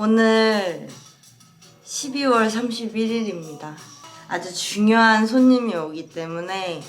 오늘 12월 31일입니다. 아주 중요한 손님이 오기 때문에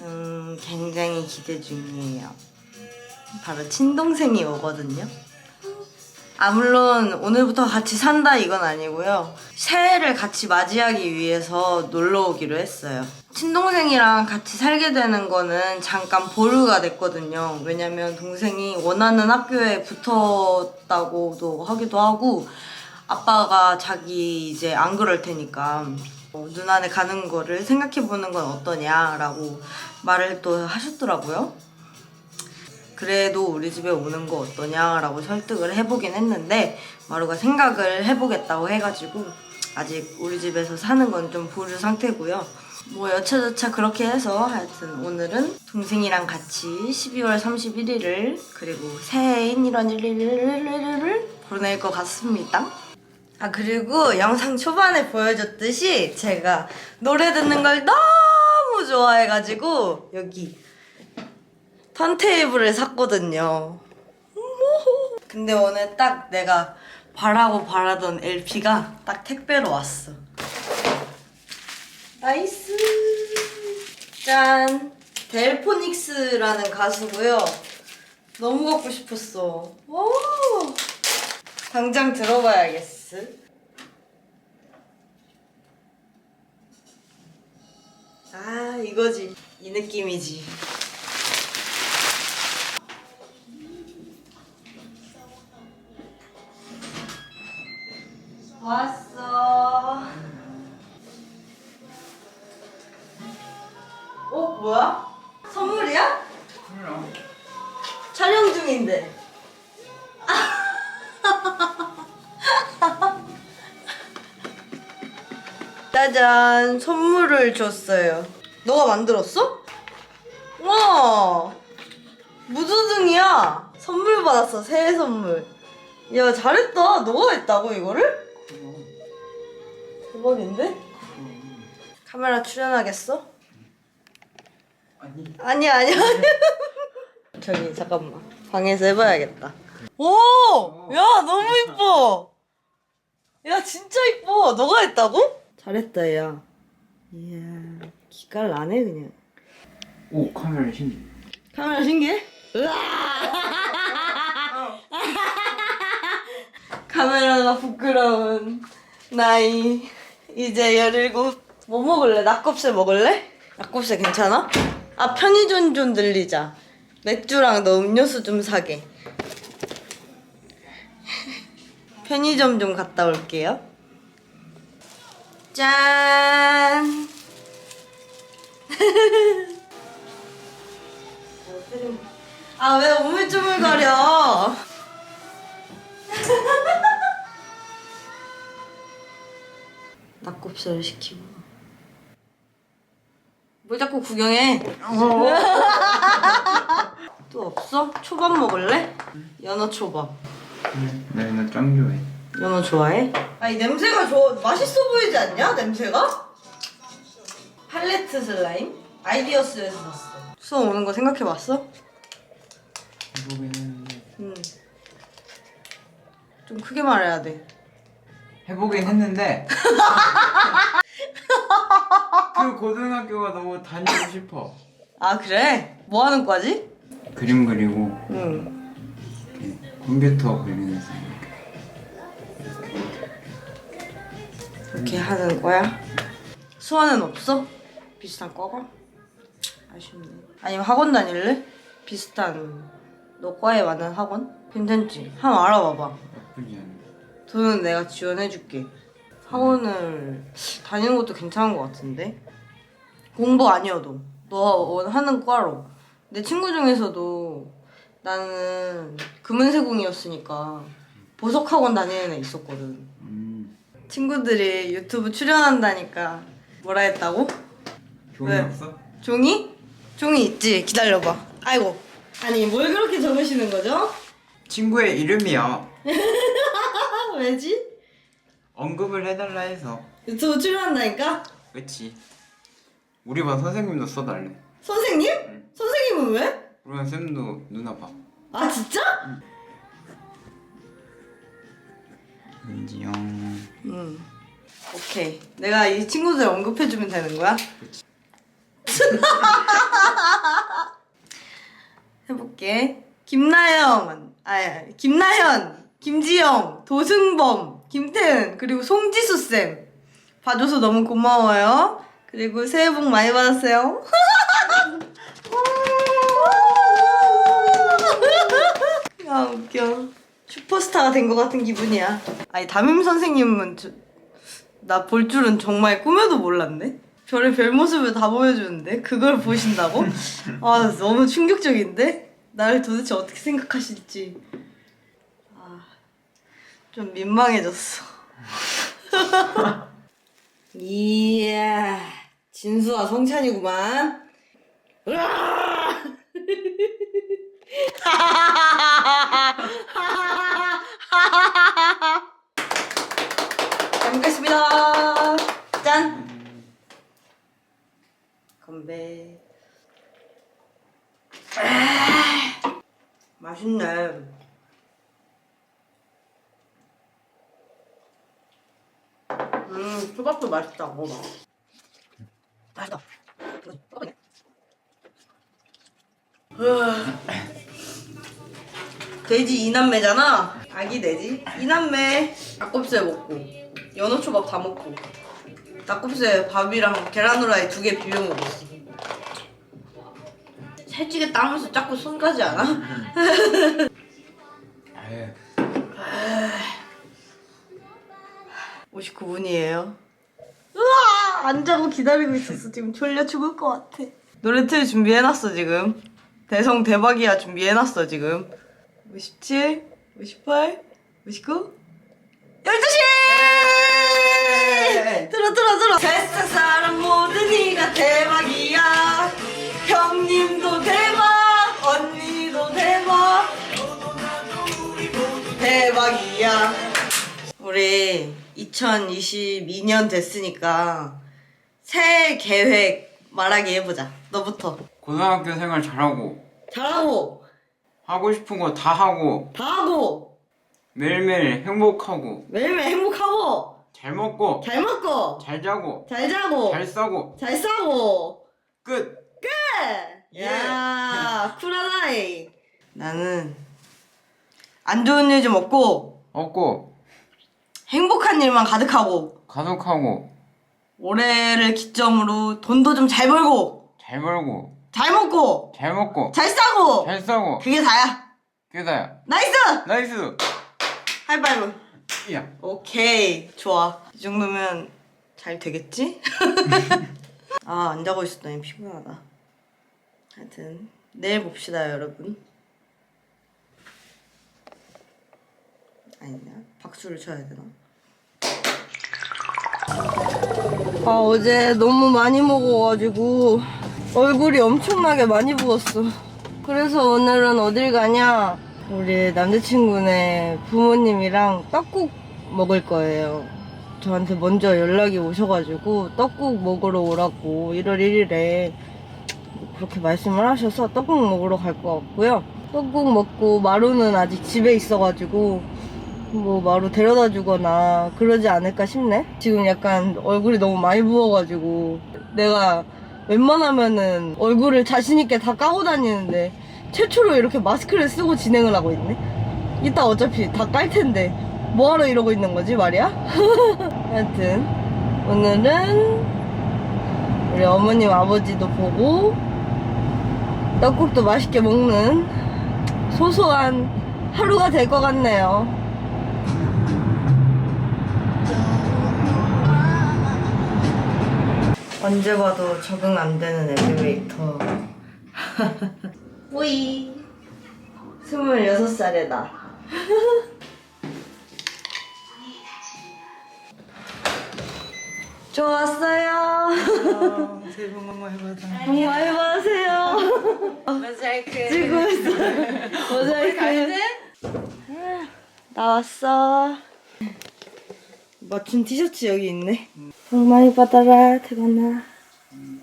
음, 굉장히 기대 중이에요. 바로 친동생이 오거든요. 아 물론 오늘부터 같이 산다 이건 아니고요. 새해를 같이 맞이하기 위해서 놀러 오기로 했어요. 친동생이랑 같이 살게 되는 거는 잠깐 보류가 됐거든요. 왜냐면 동생이 원하는 학교에 붙었다고도 하기도 하고 아빠가 자기 이제 안 그럴 테니까 어, 누나네 가는 거를 생각해 보는 건 어떠냐라고 말을 또 하셨더라고요. 그래도 우리 집에 오는 거 어떠냐라고 설득을 해보긴 했는데 마루가 생각을 해보겠다고 해가지고 아직 우리 집에서 사는 건 좀 보류 상태고요. 뭐 여차저차 그렇게 해서 하여튼 오늘은 동생이랑 같이 12월 31일을 그리고 새해인 1월 1일을 보낼 것 같습니다. 아 그리고 영상 초반에 보여줬듯이 제가 노래 듣는 걸 너무 좋아해가지고 여기 턴테이블을 샀거든요. 근데 오늘 딱 내가 바라고 바라던 LP가 딱 택배로 왔어. 나이스. 짠. 델포닉스라는 가수고요. 너무 갖고 싶었어. 오. 당장 들어봐야겠어. 아 이거지. 이 느낌이지. 왔어. 어 뭐야? 선물이야? 그럼 촬영 중인데. 짜잔 선물을 줬어요. 너가 만들었어? 와 무드등이야. 선물 받았어 새해 선물. 야 잘했다. 너가 했다고 이거를? 대박인데? 그럼 카메라 출연하겠어? 아니 아니야 아니야 아니야. 저기 잠깐만 방에서 해봐야겠다. 오, 야 너무 이뻐. 야 진짜 이뻐. 너가 했다고? 잘했다 야. 이야 기깔 나네 그냥. 오 카메라 신기 카메라 신기해? 으아! 카메라가 부끄러운 나이 이제 17. 뭐 먹을래? 낙곱새 먹을래? 낙곱새 괜찮아? 아 편의점 좀 들리자. 맥주랑 너 음료수 좀 사게. 편의점 좀 갔다 올게요. 짠. 아 왜 우물쭈물거려? 낙곱새를 시키고 뭘 자꾸 구경해? 또 없어? 초밥 먹을래? 연어 초밥. 나 이거 짱 좋아해 연어 좋아해? 아니 냄새가 좋아 맛있어 보이지 않냐? 냄새가? 팔레트 슬라임? 아이디어스에서 샀어. 수업 오는 거 생각해봤어? 해보긴 했는데 응. 좀 크게 말해야 돼. 해보긴 했는데 그 고등학교가 너무 다니고 싶어 아 그래? 뭐 하는 과지? 그림 그리고 응. 이렇게 컴퓨터 관련해서 그렇게 하는 거야? 수아는 없어? 비슷한 과가? 아쉽네. 아니면 학원 다닐래? 비슷한 너 과에 맞는 학원? 괜찮지? 한번 알아봐봐. 돈은 내가 지원해줄게. 학원을 다니는 것도 괜찮은 것 같은데? 공부 아니어도 너가 원하는 과로. 내 친구 중에서도 나는 금은세공이었으니까 보석학원 다니는 애 있었거든. 음 친구들이 유튜브 출연한다니까 뭐라 했다고? 종이 왜? 없어? 종이? 종이 있지. 기다려봐. 아이고. 아니 뭘 그렇게 적으시는 거죠? 친구의 이름이요 아, 왜지? 언급을 해달라 해서 유튜브 출연한다니까? 그치 우리 반 선생님도 써달래 선생님? 선생님은 왜? 반 쌤도 누나 봐 아 진짜? 민지영. 음. 오케이. 내가 이 친구들 언급해주면 되는 거야? 해볼게. 김나영, 아, 김나현, 김지영, 도승범, 김태은, 그리고 송지수 쌤. 봐줘서 너무 고마워요. 그리고 새해 복 많이 받았어요. 아 웃겨. 슈퍼스타가 된 것 같은 기분이야. 아니 담임 선생님은 나 볼 줄은 정말 꿈에도 몰랐네. 별의 별 모습을 다 보여주는데 그걸 보신다고? 아 너무 충격적인데? 나를 도대체 어떻게 생각하실지 아, 좀 민망해졌어. 이야 진수와 성찬이구만. 으아! 잘 먹겠습니다. 짠. 건배. 아, 맛있네. 음, 초밥도 맛있다. 먹어봐. 맛있다. 이거 초밥이네. 으아. 돼지 이남매잖아. 아기 돼지 이남매. 닭곱살 먹고 연어 초밥 다 먹고 닭곱살 밥이랑 계란 후라이 두 개 비벼 먹었어. 살찌게 따면서 자꾸 손 가지 않아? 아유. 59분이에요. 안 자고 기다리고 있었어. 지금 졸려 죽을 것 같아. 노래 틀 준비해놨어, 지금. 대성 대박이야 준비해놨어, 지금. 57, 58, 59, 12시! 들어, 들어, 들어! 뱃속 사람 모두 네가 대박이야. 형님도 대박, 언니도 대박. 대박이야. 우리 2022년 됐으니까 새해 계획 말하기 해보자. 너부터. 고등학교 생활 잘하고. 잘하고. 하고 싶은 거 다 하고. 다 하고. 매일매일 행복하고. 매일매일 행복하고. 잘 먹고. 잘 먹고. 잘 자고. 잘 자고. 잘 싸고. 잘 싸고. 끝. 끝. 예. 야 쿨하다이. 나는 안 좋은 일 좀 없고 없고. 행복한 일만 가득하고. 가족하고 올해를 기점으로 돈도 좀 잘 벌고 잘 벌고 잘 먹고 잘 먹고 잘 싸고 잘 싸고 그게 다야. 그다야. 나이스! 나이스. 하이파이브. 야. 오케이 좋아 이 정도면 잘 되겠지? 아 안 자고 있었더니 피곤하다 하여튼 내일 봅시다 여러분 아니냐 박수를 쳐야 되나? 아 어제 너무 많이 먹어가지고 얼굴이 엄청나게 많이 부었어. 그래서 오늘은 어딜 가냐? 우리 남자친구네 부모님이랑 떡국 먹을 거예요. 저한테 먼저 연락이 오셔가지고 떡국 먹으러 오라고 1월 1일에 그렇게 말씀을 하셔서 떡국 먹으러 갈 것 같고요. 떡국 먹고 마루는 아직 집에 있어가지고 뭐 마루 데려다 주거나 그러지 않을까 싶네. 지금 약간 얼굴이 너무 많이 부어가지고 내가 웬만하면은 얼굴을 자신있게 다 까고 다니는데 최초로 이렇게 마스크를 쓰고 진행을 하고 있네. 이따 어차피 다 깔 텐데 뭐하러 이러고 있는 거지 말이야? 하여튼 오늘은 우리 어머님 아버지도 보고 떡국도 맛있게 먹는 소소한 하루가 될 것 같네요. 언제 봐도 적응 안 되는 엘리베이터. 뿌이. 26살이다. 좋았어요. 새해 복 많이 받아. 복 많이 받으세요. 모자이크. 지고 있어. 모자이크. 나왔어. 맞춘 티셔츠 여기 있네. 복 많이 받아라, 태건아.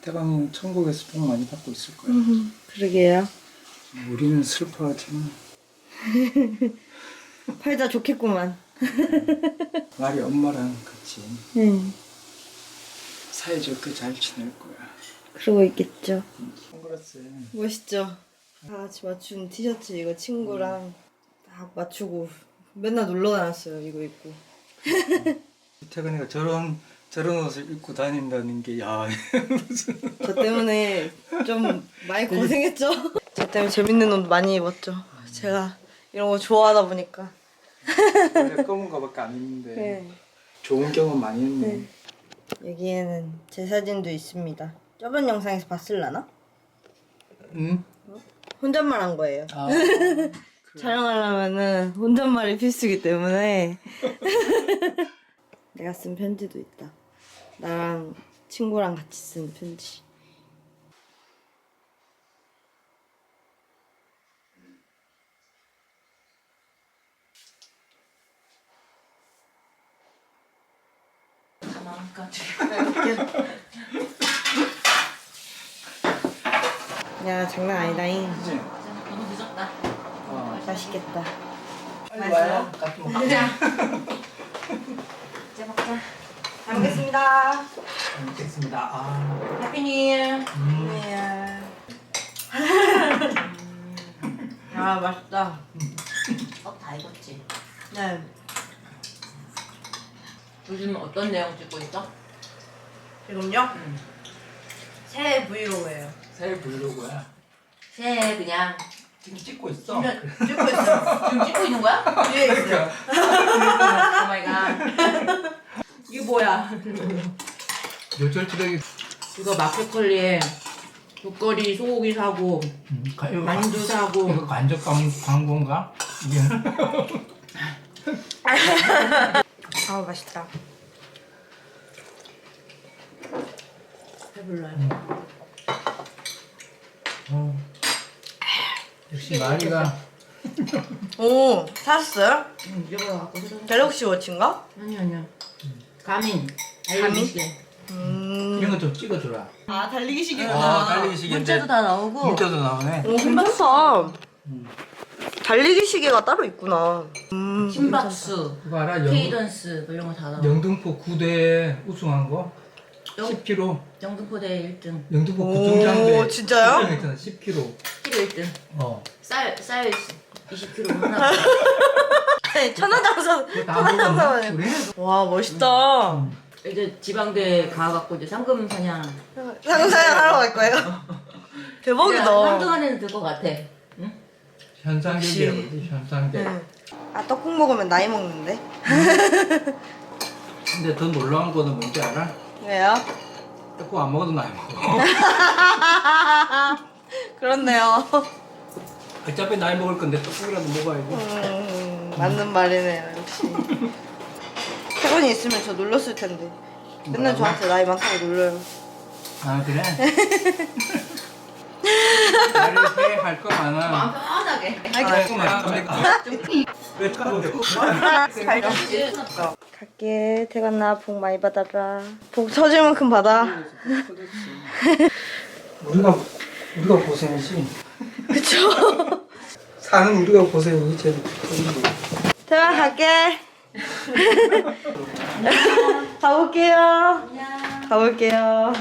태광이 천국에서 복 많이 받고 있을 거야. 음, 그러게요. 우리는 슬퍼하지만 팔자 좋겠구만. 말이 엄마랑 같이 응. 사이좋게 잘 지낼 거야. 그러고 있겠죠. 콩그라스. 멋있죠? 다 같이 맞춘 티셔츠 이거 친구랑 다 맞추고 맨날 놀러 다녔어요. 이거 입고. 태근이가 저런 저런 옷을 입고 다닌다는 게 야. 무슨 저 때문에 좀 많이 고생했죠? 저 때문에 재밌는 옷 많이 입었죠. 제가 이런 거 좋아하다 보니까. 원래 검은 거밖에 안 입는데 네. 좋은 경험 많이 했네. 네. 여기에는 제 사진도 있습니다. 저번 영상에서 봤을라나? 응? 혼잣말 한 거예요. 아. 촬영하려면은 혼잣말이 필수기 때문에 내가 쓴 편지도 있다. 나랑 친구랑 같이 쓴 편지. 야 장난 아니다잉. 그치? 너무 늦었다. 어. 맛있겠다. 빨리 와요. 같이 먹자. 먹자. 이제 먹자. 잘 먹겠습니다. 먹겠습니다. 아. 해피 뉴 이어. 음. 네. 아 맛있다. 어다 익었지. 네. 요즘 어떤 내용 찍고 있어? 지금요? 새해 브이로그예요. 새해 브이로그야. 새해 그냥 지금 찍고 있어. 지금 찍고 있어요. 지금 찍고 있는 거야? 뒤에 있어요. 뭐야? 요철 트랙이 이거 마켓컬리에 국거리 소고기 사고 음, 만두 사고 이거 간접 광, 광고인가? 이게 아 맛있다. 배불러요. 어. 역시 마리가 오 사셨어요? 응, 이거 갖고 갤럭시 워치인가? 아니 아니야. 가민. 알려줄게. 음. 이런 거 좀 찍어주라. 아 달리기 시계구나. 아, 달리기 시계인데 문자도 다 나오고. 문자도 나오네. 오 괜찮다. 음. 달리기 시계가 따로 있구나. 음. 심박수, 그거 알아? 영, 케이던스 뭐 이런 거 다 나와. 영등포 9대 우승한 거? 영- 10km. 영등포대 1등, 영등포 오, 구중장대 진짜요? 있잖아. 10km. 키로 1등. 어. 쌀, 쌀 20kg 하나. 아니 다 천하장사. 먹었나? 그래? 와 멋있다. 이제 지방대 가갖고 이제 상금 사냥. 상사양 하러 갈 거예요? 대박이다. 3등 안에는 들것 같아. 응? 현상객이라고 역시. 그러지, 현상객. 네. 아 떡국 먹으면 나이 먹는데? 근데 더 놀라운 거는 뭔지 알아? 왜요? 떡국 안 먹어도 나이 먹어. 그렇네요. 어차피 나이 먹을 건데 떡국이라도 먹어야지. 음, 맞는 말이네요 역시. 태권이 있으면 저 놀렸을 텐데. 맨날 뭐라고? 저한테 나이 많다고 놀려요. 아 그래? 나를 거 많아. 마음 편하게. 할거 많아. 왜 갈게 태관나 복 많이 받아라. 복 터질 만큼 받아. 우리가 우리가 고생이지. 그쵸? 사는 우리가 고생이 제일 큰 거. 태관 갈게. 가볼게요. 안녕. 가볼게요.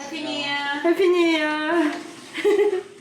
해피 뉴 이어. 해피 뉴 이어.